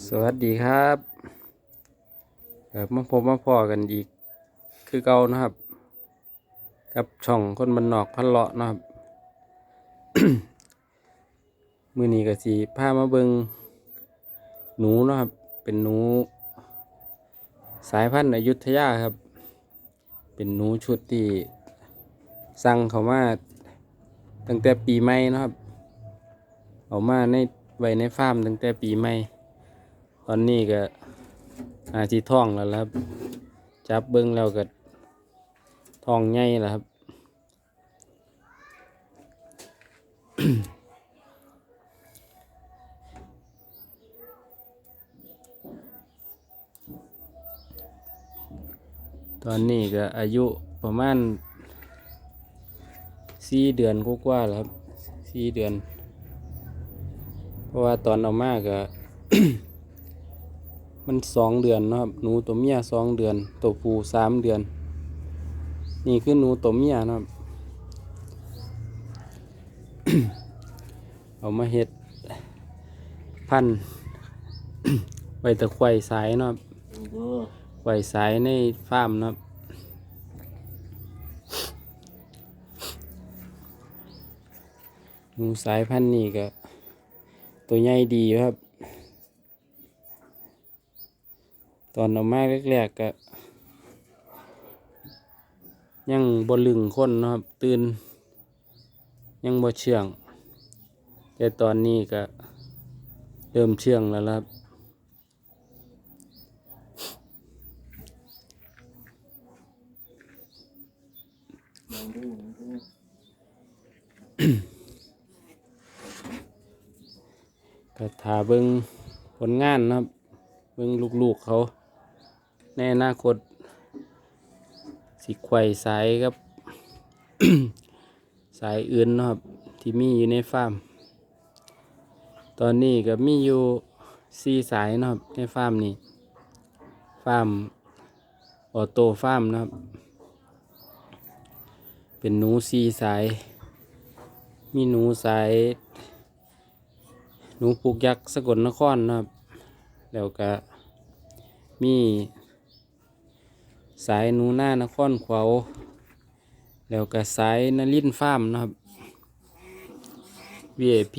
สวัสดีครับเออมาพบมาพอกันอีก คือเก่านะครับ กับช่องคนบันนอกพันเลาะนะครับ มือนี้ก็สีพามาเบิงหนูนะครับ เป็นหนู สายพันธุ์อยุธยาครับ เป็นหนูชุดที่สั่งเขามาตั้งแต่ปีใหม่นะครับ เอามาในไว้ในฟาร์มตั้งแต่ปีใหม่ อนนี้ก็อาที่ท้องแล้วครับ จับเบิ้งแล้วก็ท้องใหญ่แล้วครับตอนนี้ก็อายุประมาณสี่เดือนกว่าแล้วครับสี่เดือน เพราะว่าตอนเอามาก็ มันสองเดือนนะครับ หนูตัวเมียสองเดือน ตัวผู้สามเดือน นี่คือหนูตัวเมียนะครับ เอามาเฮ็ดพันไว้แตะไคร่สายนะครับไว้สายในฟาร์มนะครับ หนูสายพันธุ์นี้ก็ตัวใหญ่ดีครับ ตอนเอามาแรกๆก็ ยังบลึงคนนะครับ ตื่น ยังบ่เชื่อง แต่ตอนนี้ก็เริ่มเชื่องแล้วครับก็ถาเบิงผลงานนะครับ เบิงลูกๆเขา ในอนาคตสิไขว่สายครับ สายอื่นนะครับ ที่มีอยู่ในฟาร์ม ตอนนี้ก็มีอยู่สี่สายนะครับในฟาร์มนี้ ฟาร์มออโต้ฟาร์มนะครับ เป็นหนูสี่สาย มีหนูสาย หนูปลูกยักษ์สกลนครนะครับ แล้วก็มี สายหนูหน้านครขวาวแล้วก็สายนลินฟาร์มนะครับ VIP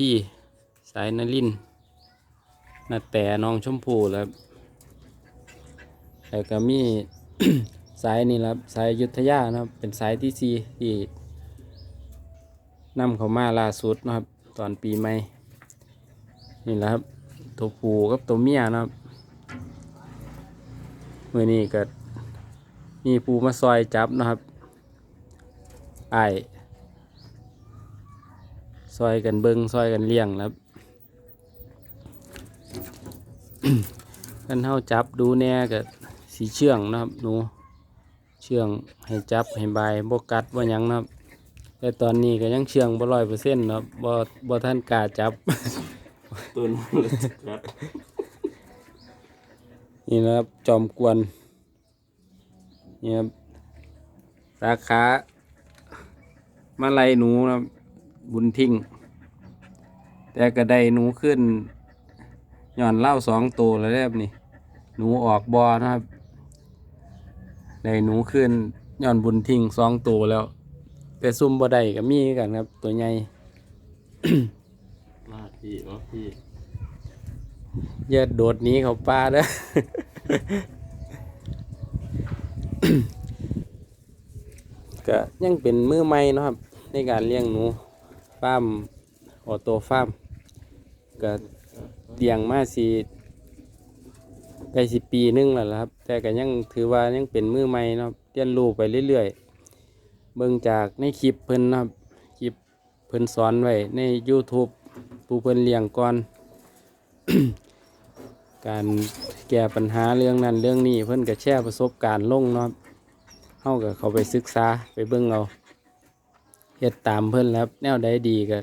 สายนลินนาแต่น้องชมพูแล้วครับแล้วก็มีสายนี่แหละครับสายยุทธยานะครับ เป็นสายที่สี่ที่นำเขามาล่าสุดนะครับ ตอนปีใหม่นี่แหละครับตัวผูกับตัวเมียนะครับเมื่อนี้ก็ มีปูมาซอยจับนะครับไอายซอยกันเบิงซอยกันเลี้ยงนะครับกันเท่าจับดูแน่กับสีเชื่องนะครับหนูเชื่องให้จับให้บายบกัดว่าหยังนะครับ แต่ตอนนี้ก็ยังเชื่องบ่ร้อยเปอร์เซ็นต์นะครับบ่บ่ท่านกล้าจับตุนเลยครับนี่นะครับจอมกวน นี่ครับสาขามาไลยหนูนะครับบุญทิ้ง แต่ก็ได้หนูขึ้นย่อนเล่าสองตัวแล้วแบบนี่หนูออกบอนะครับได้หนูขึ้นย่อนบุญทิ้งสองตัวแล้ว แต่ซุ่มบ่ได้ก็มีคือกันครับ ตัวใหญ่มาพี่วะพี่อย่าโดดหนี้เขาป้าเด้อ ก็ยังเป็นมือใหม่นะครับ ในการเลี้ยงหนูฟาร์มออโต้ฟาร์มก็เลี้ยงมาสิได้สิปีหนึงแล้วครับ แต่ก็ยังถือว่ายังเป็นมือใหม่นะครับเรียนรู้ไปเรื่อยๆ เบิ่งจากในคลิปเพิ่นนะครับคลิปเพิ่นสอนไว้ใน YouTube ผู้เพิ่นเลี้ยงก่อน การแก้ปัญหาเรื่องนั้นเรื่องนี้เพิ่นก็แชร์ประสบการณ์ลงนะครับ เฮากับเขาไปศึกษาไปเบิ่งเอาเฮ็ดตามเพิ่นแล้วแนวใดดีก็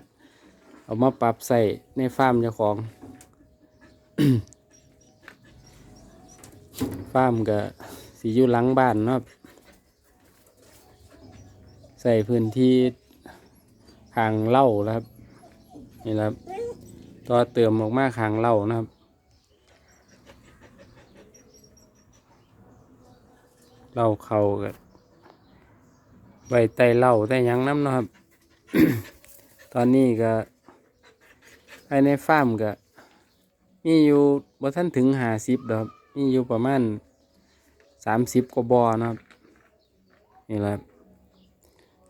เอามาปรับใส่ในฟาร์มเจ้าของฟาร์มก็สิอยู่หลังบ้านเนาะใส่พื้นที่หางเล่านะครับนี่ครับต่อเติมออกมาหางเล่านะครับเล่าเขากับ ไว้ไตเหล้าไตยังน้ำนะครับ ตอนนี้ก็ภายในฟาร์มก็มีอยู่บ่ท่านถึงหาสิบครับมีอยู่ประมาณสามสิบกว่าบ่อนะครับ นี่แหละ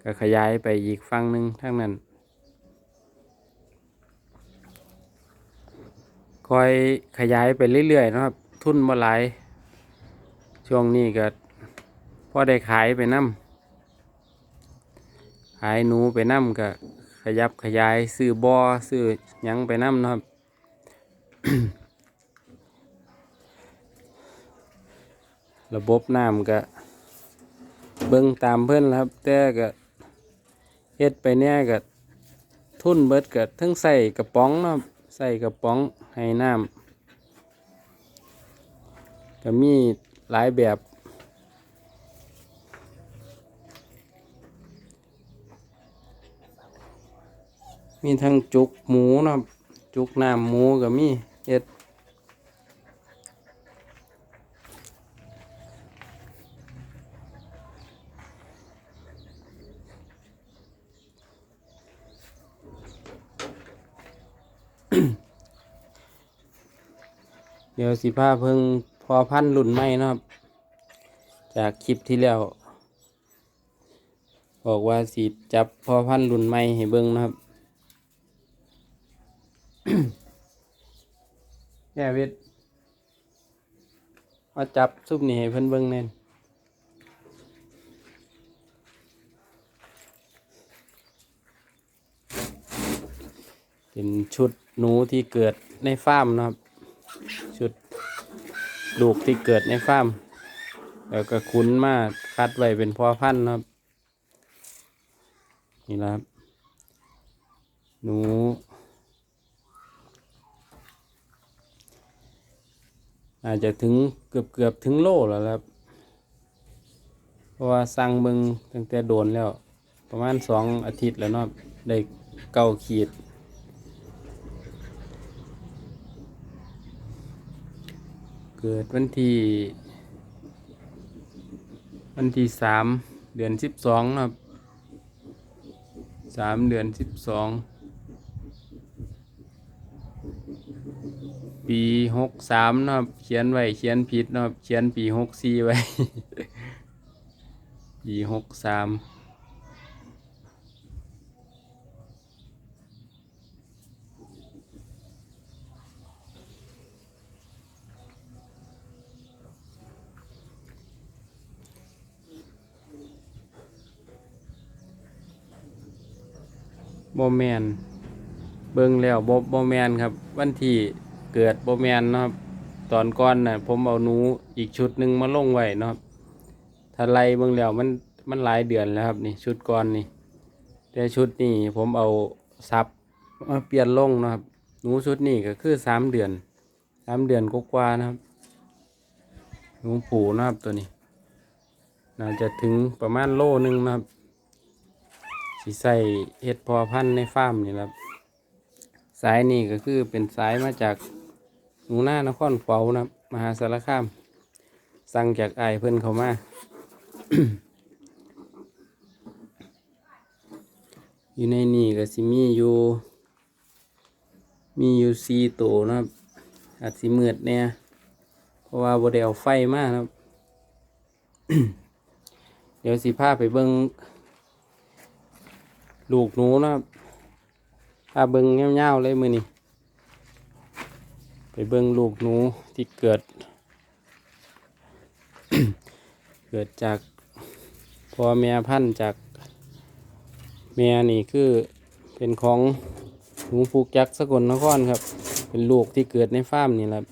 ก็ขยายไปอีกฝั่งหนึ่งทั้งนั้นคอยขยายไปเรื่อยๆนะครับ ทุนบ่หลาย ช่วงนี้ก็พอได้ขายไปน้ำ ขายหนูไปน้ำก็ขยับขยายซื้อบอซื้อยังไปน้ำนะครับระบบน้ำก็เบิ่งตามเพื่อนล่ะครับ แต่ก็เฮ็ดไปเนี่ยก็ทุ่นเบิดก็ทั้งใส่กระป๋องเนาะใส่กระป๋องให้น้ำก็มีหลายแบบ มีทั้งจุกหมูนะครับจุกน้ำหมูก็มีเฮ็ดเดี๋ยวสิพาเพิ่งพอพันธุ์รุ่นใหม่นะครับ จากคลิปที่แล้ว บอกว่าสิจับพอพันธุ์รุ่นใหม่ให้เบิ่งนะครับ แย่เวทมาจับซุปนี่ให้เพิ่นเบิ่งแน่นเป็นชุดหนูที่เกิดในฟาร์มนะครับ ชุดลูกที่เกิดในฟาร์ม แล้วก็คุ้นมากคัดไว้เป็นพ่อพันธุ์นะครับ นี่และครับ หนู อาจจะถึงเกือบเกือบถึงโลแล้วครับ เพราะว่าสั่งเบิงตั้งแต่โดนแล้ว ประมาณสองอาทิตย์แล้วเนาะได้เก้าขีด เกิดวันที่ วันที่สามเดือนสิบสองนะครับสามเดือนสิบสอง ปีหกสามนะครับ เขียนไว้เขียนผิดนะครับ เขียนปีหกสี่ไว้ ปีหกสามโมแมนเบิ่งแล้วบ่บ่แมนครับ วันที่ เกิดโบแมนเนาะครับ ตอนก่อนน่ะผมเอาหนูอีกชุดหนึ่งมาลงไว้เนาะครับถ้าไล่เบิ่งแล้วมันมันหลายเดือนแล้วครับนี่ชุดก่อนนี่แต่ชุดนี้ผมเอาซับมาเปลี่ยนลงนะครับหนูชุดนี้ก็คือสามเดือนสามเดือนกว่านะครับหนูผูนะครับตัวนี้น่าจะถึงประมาณโลหนึงนะครับสิใส่เห็ดพอพันในฟาร์มนี่แหละครับสายนี่ก็คือเป็นสายมาจาก นูหน้านครเฝ้านะมหาสารคาม สั่งจากไอเพิ่นเขามาอยู่ในนี่ก็สิมีอยู่มีอยู่สีตัวนะครับอาจสิมืดเนี่ยเพราะว่าโบไดเอาไฟมานะครับ เดี๋ยวสิพาไปเบิงลูกหนูนะครับพาเบิงเงาวๆเลยมือนี่ เบิงลูกหนูที่เกิด เกิดจากพ่อแม่พันธุ์จากแม่นี่คือเป็นของหนูผูกยักษ์สกลนครครับ เป็นลูกที่เกิดในฟาร์มนี่แหละครับ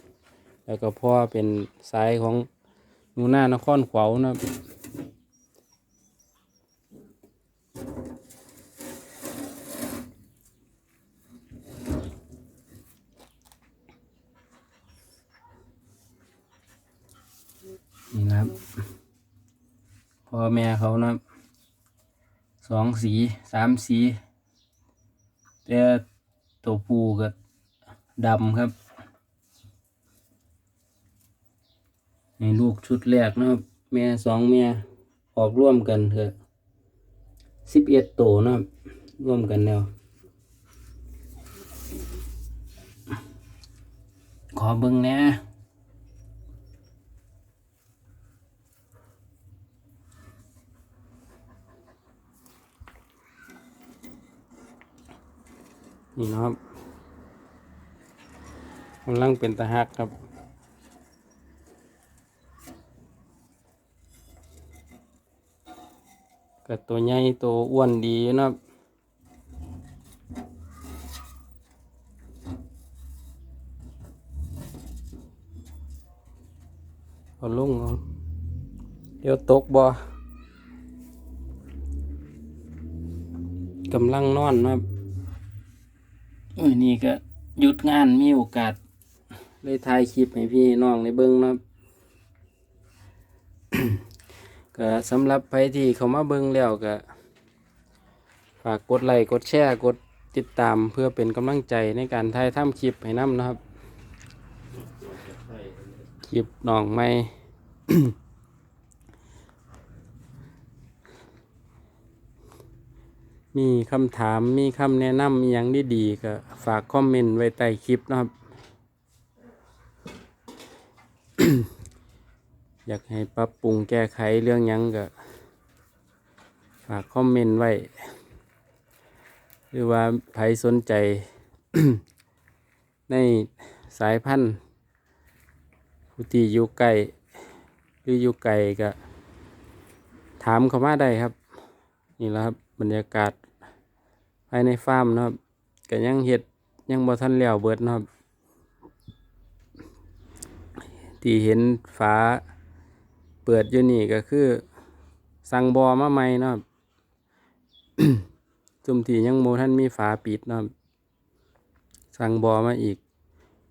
แล้วก็พ่อเป็นสายของหนูหน้านครขวาวนะครับนี่นะครับพ่อ แม่เขานะสองสีสามสีแต่ตัวปูก็ดำครับในลูกชุดแรกนะครับ แม่สองแม่ออกร่วมกันเถอะสิบเอ็ดโตนะครับ ร่วมกันแล้ว ขอเบิ่งแห นี่นะครับกำลังเป็นตะหักครับก็ตัวใหญ่ตัวอ้วนดีนะครับเอาลงเอาเดี๋ยวตกบ่กำลังนอนนะครับ มื้อนี้ก็หยุดงานมีโอกาส เลยถ่ายคลิปให้พี่น้องในเบิ้งนะครับก็สำหรับใครที่เขามาเบิ้งแล้วก็ ฝากกดไลค์กดแชร์กดติดตามเพื่อเป็นกำลังใจในการถ่ายทำคลิปให้น้ำนะครับ คลิปน้องไม่ มีคำถามมีคำแนะนำอย่างดีๆก็ฝากคอมเมนต์ไว้ใต้คลิปนะครับ อยากให้ปรับปรุงแก้ไขเรื่องยังก็ฝากคอมเมนต์ไว้ หรือว่าใครสนใจ ในสายพันธุ์ผู้ที่อยู่ไกลหรืออยู่ไกลก็ ถามเขามาได้ครับ นี่แหละครับ บรรยากาศภายในฟาร์มนะครับก็ยังเห็ดยังบ่ทันแล้วเบิดนะครับ ที่เห็นฝาเปิดอยู่นี่ก็คือ สั่งบอมาใหม่นะครับจุ่มที่ยังโมท่านมีฝาปิดนะครับ สั่งบอมาอีก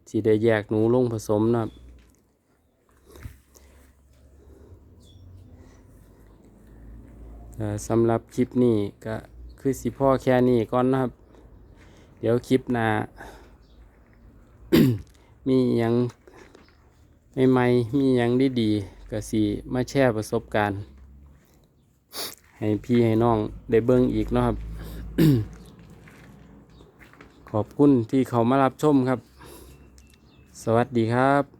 สีได้แยกหนูลงผสมนะครับเอ่อ สำหรับคลิปนี้ก็คือสิพ่อแค่นี้ก่อนนะครับ เดี๋ยวคลิปหน้ามีอหยังใหม่ๆมีหยังดีๆก็สีมาแชร์ประสบการณ์ ให้พี่ให้น้องได้เบิ่งอีกนะครับ ขอบคุณที่เขามารับชมครับ สวัสดีครับ